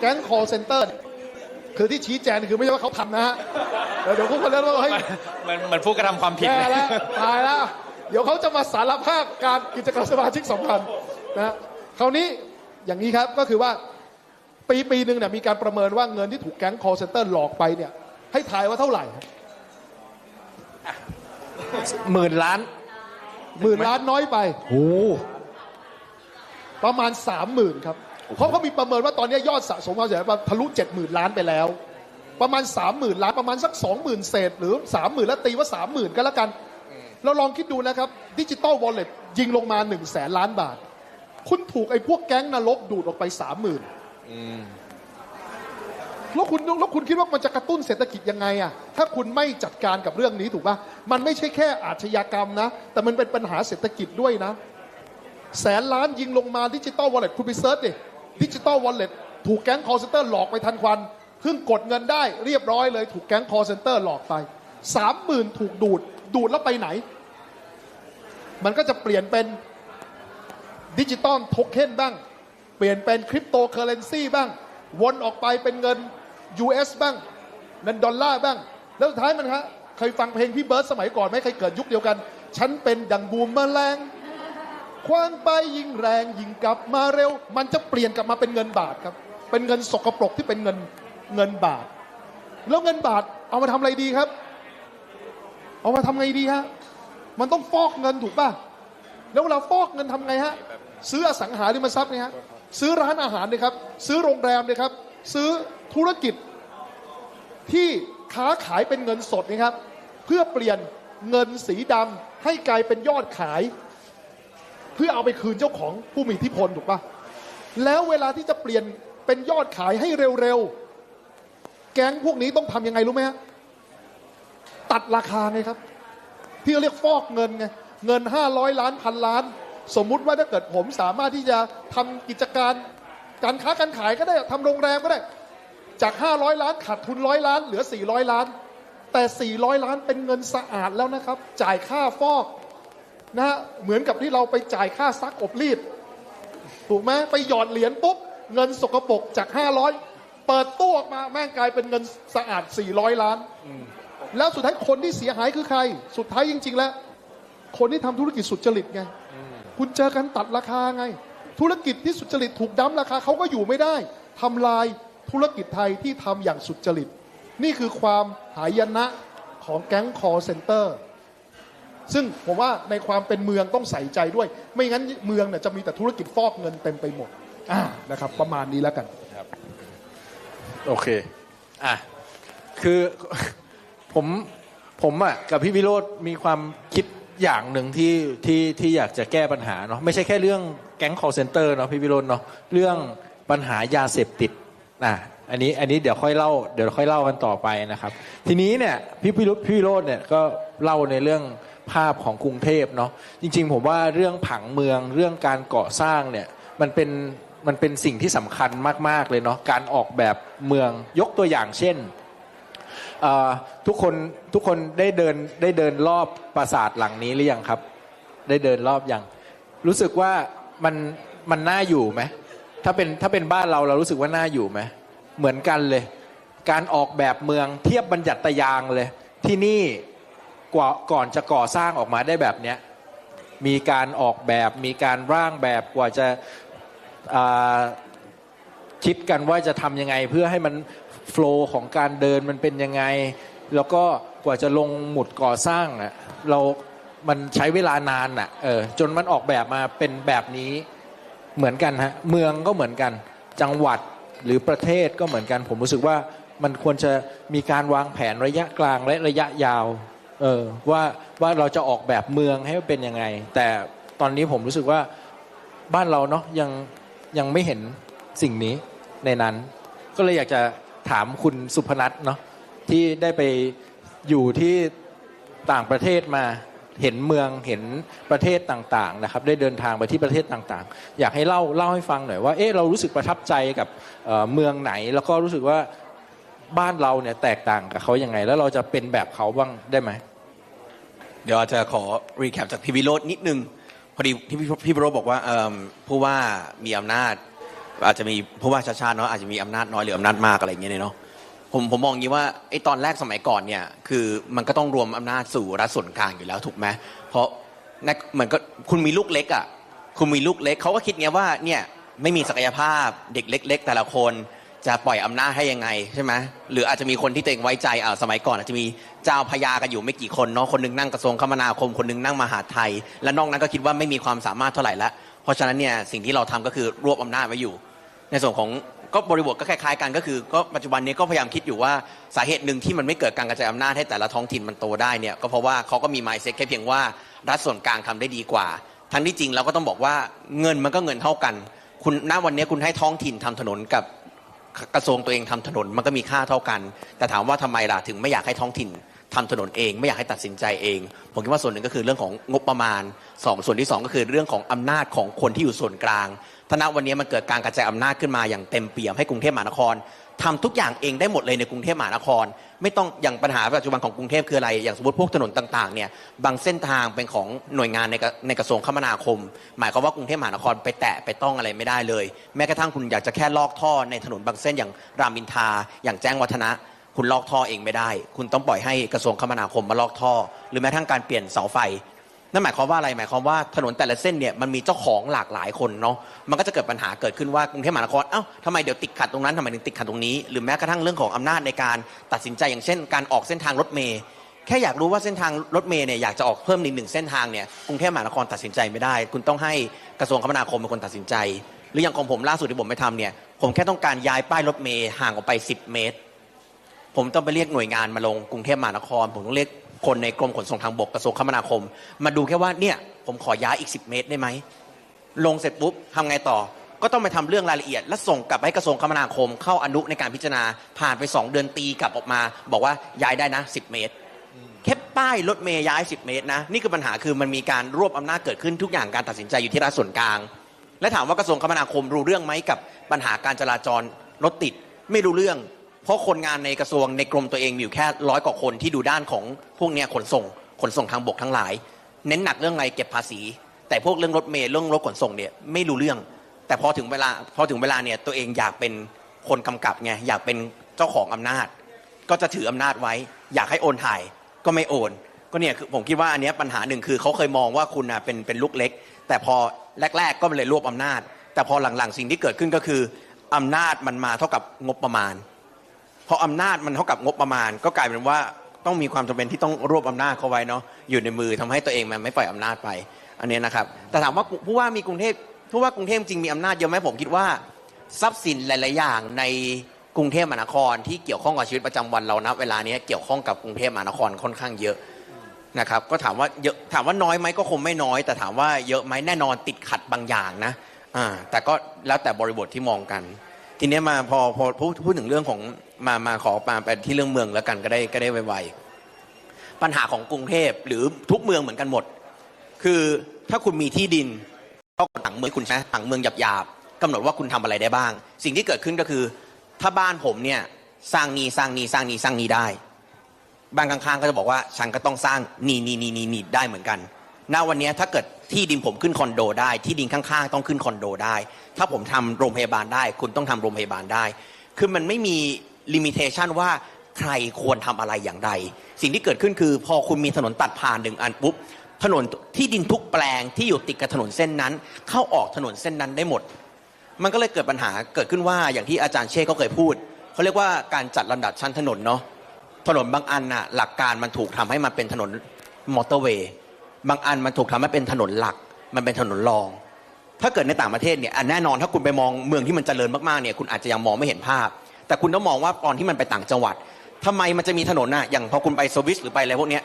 แก๊ง call center คือที่ชี้แจงคือไม่ใช่ว่าเขาทำนะฮะเดี๋ยวเดี๋ยวพวกคนเล่นว่าเฮ้ยมันมันมันผู้กระทำความผิดแย่นะแล้วตายแล้ว เดี๋ยวเขาจะมาสารภาพการกิจกรรมสมาชิกสำคัญนะฮะคราวนี้อย่างนี้ครับก็คือว่าปีปีหนึ่งเนี่ยมีการประเมินว่าเงินที่ถูกแก๊ง call center หลอกไปเนี่ยให้ทายว่าเท่าไหร่ครับหมื่นล้านหมื่นล้านน้อยไป โอ้ประมาณสามหมื่นครับ เพราะเขามีประเมินว่าตอนนี้ยอดสะสมความเสียหายทะลุเจ็ดหมื่นล้านไปแล้ว ประมาณสามหมื่นล้านประมาณสักสองหมื่นเศษ หรือสามหมื่นแล้วตีว่าสามหมื่นก็แล้วกัน เราลองคิดดูนะครับดิจิตอลวอลเล็ตยิงลงมาหนึ่งแสนล้านบาท คุณถูกไอ้พวกแก๊งนรกดูดออกไปสามหมื่นแล้วคุณแล้วคุณคิดว่ามันจะกระตุ้นเศรษฐกิจยังไงอะถ้าคุณไม่จัดการกับเรื่องนี้ถูกปะมันไม่ใช่แค่อาชญากรรมนะ แต่มันเป็นปัญหาเศรษฐกิจด้วยนะ แสนล้านยิงลงมาดิจิตอลวอลเล็ตคุณไปเซิร์ชดิ ดิจิตอลวอลเล็ตถูกแก๊งคอร์เซนเตอร์หลอกไปทันควันเพิ่งกดเงินได้เรียบร้อยเลย ถูกแก๊งคอร์เซนเตอร์หลอกไปสามหมื่นถูกดูดดูดแล้วไปไหน มันก็จะเปลี่ยนเป็นดิจิตอลโทเค็นบ้าง เปลี่ยนเป็นคริปโตเคอเรนซีบ้าง วนออกไปเป็นเงิน US บ้างเงินดอลลาร์บ้าง แล้วสุดท้ายมันฮะเคยฟังเพลงพี่เบิร์ดสมัยก่อนไหมเคยเกิดยุคเดียวกัน ฉันเป็นดังบูมแมลง คว้างไปยิงแรงยิงกลับมาเร็ว มันจะเปลี่ยนกลับมาเป็นเงินบาทครับ เป็นเงินสกปรกที่เป็นเงินเงินบาท แล้วเงินบาทเอามาทำอะไรดีครับ เอามาทำไงดีฮะมันต้องฟอกเงินถูกป่ะแล้วเวลาฟอกเงินทำไงฮะซื้ออสังหาริมทรัพย์เนี่ยฮะซื้อร้านอาหารเลยครับ ซื้อโรงแรมเลยครับ ซื้อธุรกิจที่ค้าขายเป็นเงินสดนะครับ เพื่อเปลี่ยนเงินสีดำให้กลายเป็นยอดขาย เพื่อเอาไปคืนเจ้าของผู้มีอิทธิพลถูกปะแล้วเวลาที่จะเปลี่ยนเป็นยอดขายให้เร็วๆ แก๊งพวกนี้ต้องทำยังไงรู้ไหมฮะตัดราคาไงครับ ที่เขาเรียกฟอกเงินไงเงิน 500 ล้านพันล้าน สมมุติว่าถ้าเกิดผมสามารถที่จะทำกิจการการค้าการขายก็ได้ทำโรงแรมก็ได้จาก 500 ล้านขาดทุนร้อยล้านเหลือ 400 ล้าน แต่ 400 ล้านเป็นเงินสะอาดแล้วนะครับ จ่ายค่าฟอก นะฮะเหมือนกับที่เราไปจ่ายค่าซักอบรีดถูกไหมไปหยอดเหรียญปุ๊บ เงินสกปรกจาก 500 เปิดตู้ออกมาแม่งกลายเป็นเงินสะอาด 400 ล้าน แล้วสุดท้ายคนที่เสียหายคือใคร สุดท้ายจริง ๆ แล้ว คนที่ทำธุรกิจสุจริตไง คุณเจอกันตัดราคาไง ธุรกิจที่สุจริตถูกดั้มราคาเขาก็อยู่ไม่ได้ทำลายธุรกิจไทยที่ทำอย่างสุจริต นี่คือความหายนะของแก๊งคอร์เซนเตอร์ ซึ่งผมว่าในความเป็นเมืองต้องใส่ใจด้วย ไม่งั้นเมืองเนี่ยจะมีแต่ธุรกิจฟอกเงินเต็มไปหมดอ่านะครับประมาณนี้แล้วกันโอเคอะคือผมผมอะกับพี่วิโรธมีความคิดอย่างหนึ่งที่ที่ที่อยากจะแก้ปัญหาเนาะไม่ใช่แค่เรื่องแก๊ง call center เนาะพี่วิโรธเนาะเรื่องปัญหายาเสพติดอะอันนี้อันนี้เดี๋ยวค่อยเล่าเดี๋ยวค่อยเล่ากันต่อไปนะครับ ทีนี้เนี่ยพี่พี่พี่วิโรธเนี่ยก็เล่าในเรื่อง ภาพของกรุงเทพเนาะจริง ๆ ผมว่าเรื่องผังเมืองเรื่องการก่อสร้างเนี่ยมันเป็นมันเป็นสิ่งที่สำคัญมาก ๆ เลยเนาะการออกแบบเมืองยกตัวอย่างเช่นทุกคนทุกคนได้เดินได้เดินรอบปราสาทหลังนี้หรือยังครับ ได้เดินรอบยังรู้สึกว่ามันมันน่าอยู่ไหมถ้าเป็นถ้าเป็นบ้านเราเรารู้สึกว่าน่าอยู่ไหมเหมือนกันเลย การออกแบบเมืองเทียบบัญญัติยางเลย ที่นี่ กว่าก่อนจะก่อสร้างออกมาได้แบบเนี้ยมีการออกแบบมีการร่างแบบกว่าจะาคิดกันว่าจะทำยังไง เพื่อให้มันโฟล์ของการเดินมันเป็นยังไง แล้วก็กว่าจะลงหมุดก่อสร้างอะเรา มันใช้เวลานานอะเออจนมันออกแบบมาเป็นแบบนี้เหมือนกันฮะเมืองก็เหมือนกัน จังหวัดหรือประเทศก็เหมือนกัน ผมรู้สึกว่ามันควรจะมีการวางแผนระยะกลางและระยะยาว เออว่าว่าเราจะออกแบบเมืองให้มันเป็นยังไง แต่ตอนนี้ผมรู้สึกว่าบ้านเราเนาะยังยังไม่เห็นสิ่งนี้ในนั้น ก็เลยอยากจะถามคุณสุพนัทเนาะที่ได้ไปอยู่ที่ต่างประเทศมาเห็นเมืองเห็นประเทศต่างๆนะครับ ได้เดินทางไปที่ประเทศต่างๆ อยากให้เล่าเล่าให้ฟังหน่อยว่าเอ๊ะเรารู้สึกประทับใจกับเเมืองไหน แล้วก็รู้สึกว่าบ้านเราเนี่ยแตกต่างกับเขายังไง แล้วเราจะเป็นแบบเขาบ้างได้ไหม เดี๋ยวอาจจะขอรีแคปจากพี่วิโรจน์นิดนึง พอดีที่พี่พี่วิโรจน์บอกว่าเอิ่มผู้ว่ามีอำนาจ อาจจะมีผู้ว่าชาชาติเนาะอาจจะมีอำนาจน้อยหรืออำนาจมากอะไรอย่างเงี้ยเนาะผมผมมองอย่างนี้ว่าไอ้ตอนแรกสมัยก่อนเนี่ยคือมันก็ต้องรวมอำนาจสู่รัฐส่วนกลางอยู่แล้วถูกไหมเพราะนักเหมือนก็คุณมีลูกเล็กอะคุณมีลูกเล็กเขาก็คิดเงี้ยว่าเนี่ยไม่มีศักยภาพเด็กเล็ก ๆ แต่ละคน จะปล่อยอำนาจให้ยังไงใช่ไหมหรืออาจจะมีคนที่ตัวเองไว้ใจอ่าสมัยก่อน อาจจะมีเจ้าพญากันอยู่ไม่กี่คนเนาะคนหนึงนั่งกระทรวงคมนาคมคนหนึงนั่งมหาไทย และนอกนั้นก็คิดว่าไม่มีความสามารถเท่าไหร่ละเพราะฉะนั้นเนี่ยสิ่งที่เราทำก็คือรวบอำนาจไว้อยู่ ในส่วนของก็บริบทก็คล้ายๆกันก็คือก็ปัจจุบันนี้ก็พยายามคิดอยู่ว่าสาเหตุหนึ่งที่มันไม่เกิดการกระจายอำนาจให้แต่ละท้องถิ่นมันโตได้เนี่ยก็เพราะว่าเขาก็มี mindset แค่เพียงว่ารัฐส่วนกลางทำได้ดีกว่า ทั้งที่จริงเราก็ต้องบอกว่าเงินมันก็เงินเท่ากัน คุณณวันนี้คุณให้ท้องถิ่นทำถนนกับ กระทรวงตัวเองทำถนนมันก็มีค่าเท่ากัน แต่ถามว่าทำไมล่ะถึงไม่อยากให้ท้องถิ่นทำถนนเอง ไม่อยากให้ตัดสินใจเอง ผมคิดว่าส่วนหนึ่งก็คือเรื่องของงบประมาณสองส่วนที่สองก็คือเรื่องของอำนาจของคนที่อยู่ส่วนกลางทนาวันนี้มันเกิดการกระจายอำนาจขึ้นมาอย่างเต็มเปี่ยมให้กรุงเทพมหานคร ทำทุกอย่างเองได้หมดเลยในกรุงเทพมหานคร ไม่ต้องอย่างปัญหาปัจจุบันของกรุงเทพคืออะไร อย่างสมมติพวกถนนต่างๆเนี่ยบางเส้นทางเป็นของหน่วยงานในในกระทรวงคมนาคม หมายความว่ากรุงเทพมหานครไปแตะไปต้องอะไรไม่ได้เลย แม้กระทั่งคุณอยากจะแค่ลอกท่อในถนนบางเส้นอย่างรามอินทราอย่างแจ้งวัฒนะคุณลอกท่อเองไม่ได้ คุณต้องปล่อยให้กระทรวงคมนาคมมาลอกท่อ หรือแม้กระทั่งการเปลี่ยนเสาไฟ นั่นหมายความว่าอะไรหมายความว่าถนนแต่ละเส้นเนี่ยมันมีเจ้าของหลากหลายคนเนาะมันก็จะเกิดปัญหาเกิดขึ้นว่ากรุงเทพมหานครเอ้าทำไมเดี๋ยวติดขัดตรงนั้นทำไมถึงติดขัดตรงนี้ หรือแม้กระทั่งเรื่องของอำนาจในการตัดสินใจอย่างเช่น การออกเส้นทางรถเมย์แค่อยากรู้ว่าเส้นทางรถเมย์เนี่ยอยากจะออกเพิ่มอีกหนึ่งเส้นทางเนี่ยกรุงเทพมหานครตัดสินใจไม่ได้ คุณต้องให้กระทรวงคมนาคมเป็นคนตัดสินใจ หรืออย่างของผมล่าสุดที่ผมไปทำเนี่ยผมแค่ต้องการย้ายป้ายรถเมย์ห่างออกไป 10 เมตร ผมต้องไปเรียกหน่วยงานมาลงกรุงเทพมหานคร ผมต้องเรียก คนในกรมขนส่งทางบกกระทรวงคมนาคม มาดูแค่ว่าเนี่ยผมขอย้ายอีก 10 เมตรได้ไหมลงเสร็จปุ๊บทำไงต่อ ก็ต้องไปทำเรื่องรายละเอียด และส่งกลับให้กระทรวงคมนาคม เข้าอนุในการพิจารณาผ่านไป 2 เดือนตีกลับออกมา บอกว่าย้ายได้นะ 10 เมตรแค่ป้ายรถเมย์ย้าย 10 เมตรนะนี่คือปัญหาคือมันมีการรวบอำนาจเกิดขึ้นทุกอย่างการตัดสินใจอยู่ที่รัฐส่วนกลาง และถามว่ากระทรวงคมนาคมรู้เรื่องไหมกับปัญหาการจราจรรถติดไม่รู้เรื่อง เพราะคนงานในกระทรวงในกรมตัวเองมีอยู่แค่ร้อยกว่าคนที่ดูด้านของพวกเนี้ยขนส่งขนส่งทางบกทั้งหลาย เน้นหนักเรื่องอะไรเก็บภาษี แต่พวกเรื่องรถเมล์เรื่องรถขนส่งเนี่ยไม่รู้เรื่อง แต่พอถึงเวลาพอถึงเวลาเนี่ยตัวเองอยากเป็นคนกำกับไงอยากเป็นเจ้าของอำนาจ ก็จะถืออำนาจไว้ อยากให้โอนถ่ายก็ไม่โอน ก็เนี่ยคือผมคิดว่าอันเนี้ยปัญหาหนึ่งคือเขาเคยมองว่าคุณน่ะเป็นเป็นลูกเล็ก แต่พอแรก ๆ ก็เลยรวบอำนาจ แต่พอหลังๆ สิ่งที่เกิดขึ้นก็คืออำนาจมันมาเท่ากับงบประมาณ พออำนาจมันเท่ากับงบประมาณ ก็กลายเป็นว่าต้องมีความจำเป็นที่ต้องรวบอำนาจเขาไว้เนาะอยู่ในมือทำให้ตัวเองมันไม่ปล่อยอำนาจไป อันนี้นะครับ แต่ถามว่าผู้ว่ามีกรุงเทพผู้ว่ากรุงเทพจริงมีอำนาจเยอะไหมผมคิดว่า ทรัพย์สินหลาย ๆ อย่างในกรุงเทพมหานครที่เกี่ยวข้องกับชีวิตประจำวันเรานะเวลานี้เกี่ยวข้องกับกรุงเทพมหานครค่อนข้างเยอะนะครับก็ถามว่าเยอะถามว่าน้อยไหมก็คงไม่น้อย แต่ถามว่าเยอะไหมแน่นอนติดขัดบางอย่างนะอ่าแต่ก็แล้วแต่บริบทที่มองกัน ทีเนี้ยมาพอพอพูดพูดถึงเรื่องของมามาขอมาไปที่เรื่องเมืองแล้วกันก็ได้ก็ได้ไวๆปัญหาของกรุงเทพหรือทุกเมืองเหมือนกันหมด คือถ้าคุณมีที่ดินก็ผังเมืองคุณใช้ผังเมืองหยาบๆกำหนดว่าคุณทำอะไรได้บ้าง สิ่งที่เกิดขึ้นก็คือ ถ้าบ้านผมเนี่ยสร้างนี้สร้างนี้สร้างนี้สร้างนี้ได้ บ้านข้างๆก็จะบอกว่าฉันก็ต้องสร้างนี่นี่นี่นี่ได้เหมือนกัน ณวันนี้ถ้าเกิดที่ดินผมขึ้นคอนโดได้ ที่ดินข้างๆ ต้องขึ้นคอนโดได้ ถ้าผมทำโรงพยาบาลได้ คุณต้องทำโรงพยาบาลได้ คือมันไม่มีลิมิเ t ชันว่าใครควรทำอะไรอย่างไร สิ่งที่เกิดขึ้นคือ พอคุณมีถนนตัดผ่านหนึ่งอันปุ๊บถนนที่ดินทุกแปลงที่อยู่ติดกับถนนเส้นนั้น เข้าออกถนนเส้นนั้นได้หมด มันก็เลยเกิดปัญหาเกิดขึ้นว่าอย่างที่อาจารย์เช่เขาเคยพูดเขาเรียกว่าการจัดลำดับชั้นถนนเนาะถนนบางอันน่ะหลักการมันถูกทำให้มันเป็นถนนมอเตอร์เวย์ บางอันมันถูกทำให้เป็นถนนหลัก มันเป็นถนนรอง ถ้าเกิดในต่างประเทศเนี่ยแน่นอนถ้าคุณไปมองเมืองที่มันเจริญมากๆเนี่ยคุณอาจจะยังมองไม่เห็นภาพ แต่คุณต้องมองว่าตอนที่มันไปต่างจังหวัดทำไมมันจะมีถนนน่ะอย่างพอคุณไปสวิสหรือไปอะไรพวกเนี้ย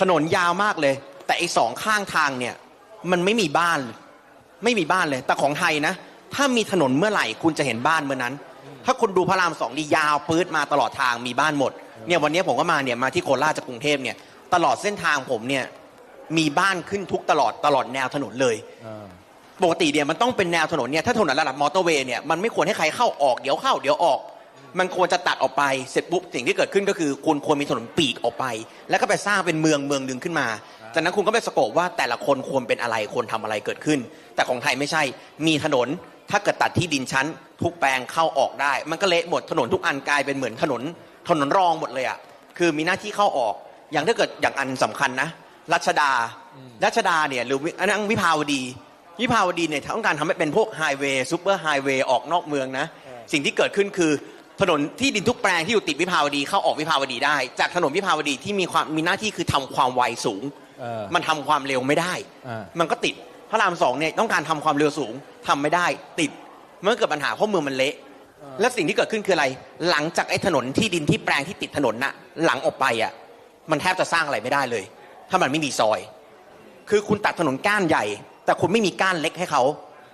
ถนนยาวมากเลย แต่ไอ้สองข้างทางเนี่ยมันไม่มีบ้าน ไม่มีบ้านเลย แต่ของไทยนะ ถ้ามีถนนเมื่อไหร่คุณจะเห็นบ้านเมื่อนั้น ถ้าคุณดูพระรามสองดียาวปื๊ดมาตลอดทางมีบ้านหมดเนี่ยวันนี้ผมก็มาเนี่ยมาที่โคราชจากกรุงเทพเนี่ยตลอดเส้นทางผมเนี่ย มีบ้านขึ้นทุกตลอดตลอดแนวถนนเลยปกติเนี่ยมันต้องเป็นแนวถนนเนี่ยถ้าถนนระดับมอเตอร์เวย์เนี่ยมันไม่ควรให้ใครเข้าออกเดี๋ยวเข้าเดี๋ยวออก มันควรจะตัดออกไปเสร็จปุ๊บสิ่งที่เกิดขึ้นก็คือคุณควรมีถนนปีกออกไป แล้วก็ไปสร้างเป็นเมืองเมืองหนึ่งขึ้นมาจากนั้นคุณก็ไปสโกบว่าแต่ละคนควรเป็นอะไรควรทำอะไรเกิดขึ้น แต่ของไทยไม่ใช่มีถนนถ้าเกิดตัดที่ดินชั้น ทุกแปลงเข้าออกได้ มันก็เละหมดถนนทุกอันกลายเป็นเหมือนถนนถนนรองหมดเลยอะคือมีหน้าที่เข้าออก อย่างถ้าเกิดอย่างอันสำคัญนะ รัชดา รัชดาเนี่ยหรือวิอันนั้นวิภาวดี วิภาวดีเนี่ยต้องการทำให้เป็นพวกไฮเวย์ซูเปอร์ไฮเวย์ออกนอกเมืองนะ สิ่งที่เกิดขึ้นคือถนนที่ดินทุกแปลงที่อยู่ติดวิภาวดีเข้าออกวิภาวดีได้ จากถนนวิภาวดีที่มีความมีหน้าที่คือทำความไวสูงเออมันทำความเร็วไม่ได้อ่ามันก็ติดพระรามสองเนี่ยต้องการทำความเร็วสูงทำไม่ได้ติดมันก็เกิดปัญหาเพราะเมืองมันเละและสิ่งที่เกิดขึ้นคืออะไร หลังจากไอ้ถนนที่ดินที่แปลงที่ติดถนนน่ะ หลังออกไปอะ มันแทบจะสร้างอะไรไม่ได้เลย ถ้ามันไม่มีซอย คือคุณตัดถนนก้านใหญ่ แต่คุณไม่มีก้านเล็กให้เขา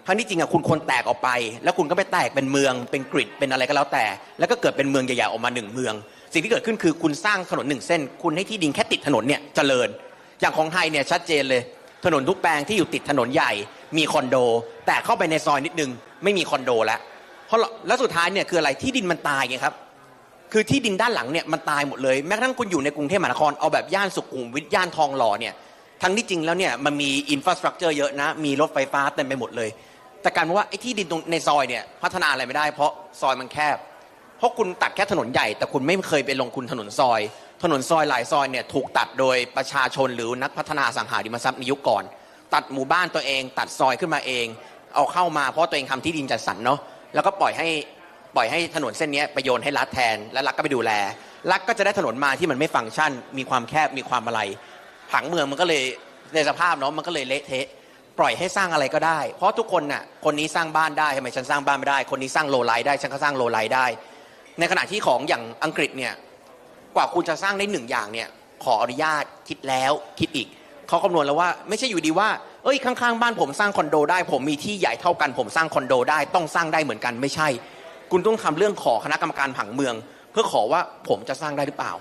ทั้งที่จริงอะคุณควรแตกออกไป แล้วคุณก็ไปแตกเป็นเมืองเป็นกริดเป็นอะไรก็แล้วแต่ แล้วก็เกิดเป็นเมืองใหญ่ๆออกมาหนึ่งเมือง สิ่งที่เกิดขึ้นคือคุณสร้างถนนหนึ่งเส้น คุณให้ที่ดินแค่ติดถนนเนี่ยเจริญ อย่างของไทยเนี่ยชัดเจนเลย ถนนทุกแปลงที่อยู่ติดถนนใหญ่ มีคอนโด แต่เข้าไปในซอยนิดนึงไม่มีคอนโดแล้วเพราะแล้วสุดท้ายเนี่ยคืออะไรที่ดินมันตายไงครับ คือที่ดินด้านหลังเนี่ยมันตายหมดเลยแม้กระทั่งคุณอยู่ในกรุงเทพมหานครเอาแบบย่านสุขุมวิทย่านทองหล่อเนี่ยทั้งที่จริงแล้วเนี่ยมันมีอินฟราสตรักเจอร์เยอะนะมีรถไฟฟ้าเต็มไปหมดเลย แต่การว่าไอ้ที่ดินตรงในซอยเนี่ยพัฒนาอะไรไม่ได้ เพราะซอยมันแคบ เพราะคุณตัดแค่ถนนใหญ่ แต่คุณไม่เคยไปลงทุนถนนซอย ถนนซอยหลายซอยเนี่ยถูกตัดโดยประชาชนหรือนักพัฒนาสังหาริมทรัพย์ในยุคก่อน ตัดหมู่บ้านตัวเอง ตัดซอยขึ้นมาเอง เอาเข้ามาเพราะตัวเองทำที่ดินจัดสรรเนาะแล้วก็ปล่อยให้ ปล่อยให้ถนนเส้นนี้ไปโยนให้รัฐแทน และรัฐก็ไปดูแล รัฐก็จะได้ถนนมาที่มันไม่ฟังก์ชัน มีความแคบมีความอะไรผังเมืองมันก็เลยในสภาพเนาะมันก็เลยเละเทะปล่อยให้สร้างอะไรก็ได้ เพราะทุกคนน่ะคนนี้สร้างบ้านได้ทำไมฉันสร้างบ้านไม่ได้ คนนี้สร้างโลไลท์ได้ฉันก็สร้างโลไลท์ได้ ในขณะที่ของอย่างอังกฤษเนี่ยกว่าคุณจะสร้างได้หนึ่งอย่างเนี่ยขออนุญาตคิดแล้วคิดอีกเขาคำนวณแล้วว่าไม่ใช่อยู่ดีว่าเอ้ยข้างๆบ้านผมสร้างคอนโดได้ ผมมีที่ใหญ่เท่ากันผมสร้างคอนโดได้ต้องสร้างได้เหมือนกันไม่ใช่ คุณต้องทำเรื่องขอคณะกรรมการผังเมือง เพื่อขอว่าผมจะสร้างได้หรือเปล่า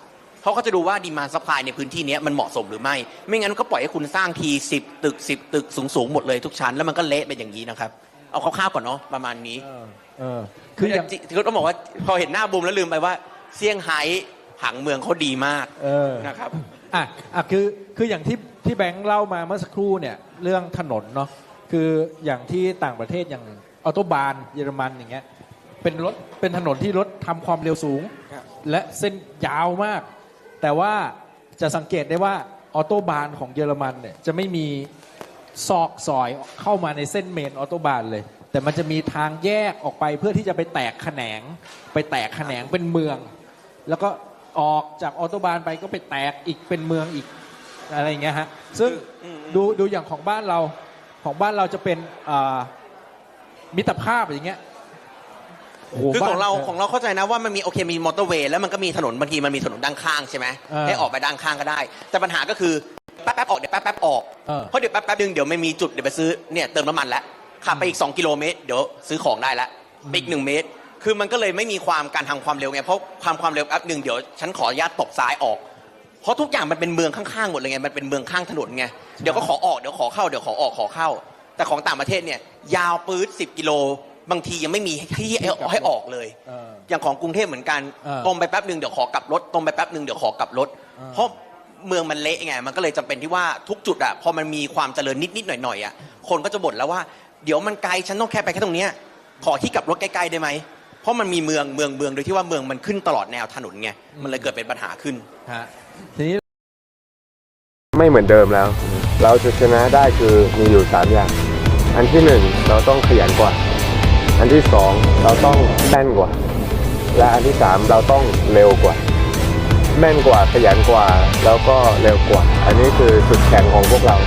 เพราะเขาจะดูว่าดีมาสปายในพื้นที่เนี้ยมันเหมาะสมหรือไม่ ไม่งั้นก็ปล่อยให้คุณสร้างทีสิบตึกสิบตึกสูงๆหมดเลยทุกชั้นแล้วมันก็เละเป็นอย่างนี้นะครับ เอาคร่าวๆก่อนเนาะประมาณนี้เออเออคืคืออออย่างจริงๆต้องบอกว่าพอเห็นหน้าบูมแล้วลืมไปว่าเซี่ยงไฮ้ผังเมืองเขาดีมากเออนะครับอะอะคือคืออย่างที่ที่แบงค์เล่ามาเมื่อสักครู่เนี่ยเรื่องถนนเนาะคืออย่างที่ต่างประเทศอย่างออโตบานเยอรมันอย่างเงี้ย เป็นรถเป็นถนนที่รถทำความเร็วสูง ครับและเส้นยาวมาก แต่ว่าจะสังเกตได้ว่าออโตบานของเยอรมันเนี่ยจะไม่มีซอกซอยเข้ามาในเส้นเมนออโตบานเลย แต่มันจะมีทางแยกออกไปเพื่อที่จะไปแตกแขนง ไปแตกแขนงเป็นเมือง แล้วก็ออกจากออโตบานไปก็ไปแตกอีกเป็นเมืองอีกอะไรอย่างเงี้ยฮะซึ่งอืมอืม ดูดูอย่างของบ้านเราของบ้านเราจะเป็นอ่ามิตรภาพอย่างเงี้ยโโห คือของเราบ้นของเราเข้าใจนะว่ามันมีโอเคมีมอเตอร์เวย์แล้วมันก็มีถนนบางทีมันมีถนนด้านข้างใช่ไหมเออให้ออกไปด้านข้างก็ได้ แต่ปัญหาก็คือแป๊บๆออกเดี๋ยวแป๊บๆออกเออเพราะเดี๋ยวแป๊บๆนึงเดี๋ยวไม่มีจุดเดี๋ยวไปซื้อเนี่ยเติมน้ำมันแล้วขับไปอีก 2 กิโลเมตรเดี๋ยวซื้อของได้แล้วไปอีกหนึ่งเมตร คือมันก็เลยไม่มีความการทำความเร็วไงเพราะความความเร็วแป๊บหนึ่งเดี๋ยวฉันขออนุญาตตบซ้ายออกเพราะทุกอย่างมันเป็นเมืองข้างๆหมดเลยไงมันเป็นเมืองข้างถนนไงเดี๋ยวก็ขอออกเดี๋ยวขอเข้าเดี๋ยวขอออกขอเข้า แต่ของต่างประเทศเนี่ยยาวปื๊ด10 กิโล บางทียังไม่มีที่ให้ให้ออกเลย เอออย่างของกรุงเทพเหมือนกันเออตรงไปแป๊บหนึ่งเดี๋ยวขอกลับรถตรงไปแป๊บหนึ่งเดี๋ยวขอกลับรถ เออ เพราะเมืองมันเละไงมันก็เลยจำเป็นที่ว่าทุกจุดอะพอมันมีความเจริญนิดๆหน่อยๆอะคนก็จะบ่นแล้วว่าเดี๋ยวมันไกลฉันต้องแค่ไปแค่ตรงเนี้ยขอที่กลับรถใกล้ๆได้ไหมเพราะมันมีเมืองเมืองเมืองโดยที่ว่าเมืองมันขึ้นตลอดแนวถนนไงมันเลยเกิดเป็นปัญหาขึ้น ฮะทีนี้ไม่เหมือนเดิมแล้ว เราจะชนะได้คือมีอยู่ 3 อย่าง อันที่ 1 เราต้องขยันกว่า อันที่2เราต้องแม่นกว่า และอันที่3เราต้องเร็วกว่า แม่นกว่าขยันกว่าแล้วก็เร็วกว่า อันนี้คือจุดแข็งของพวกเรา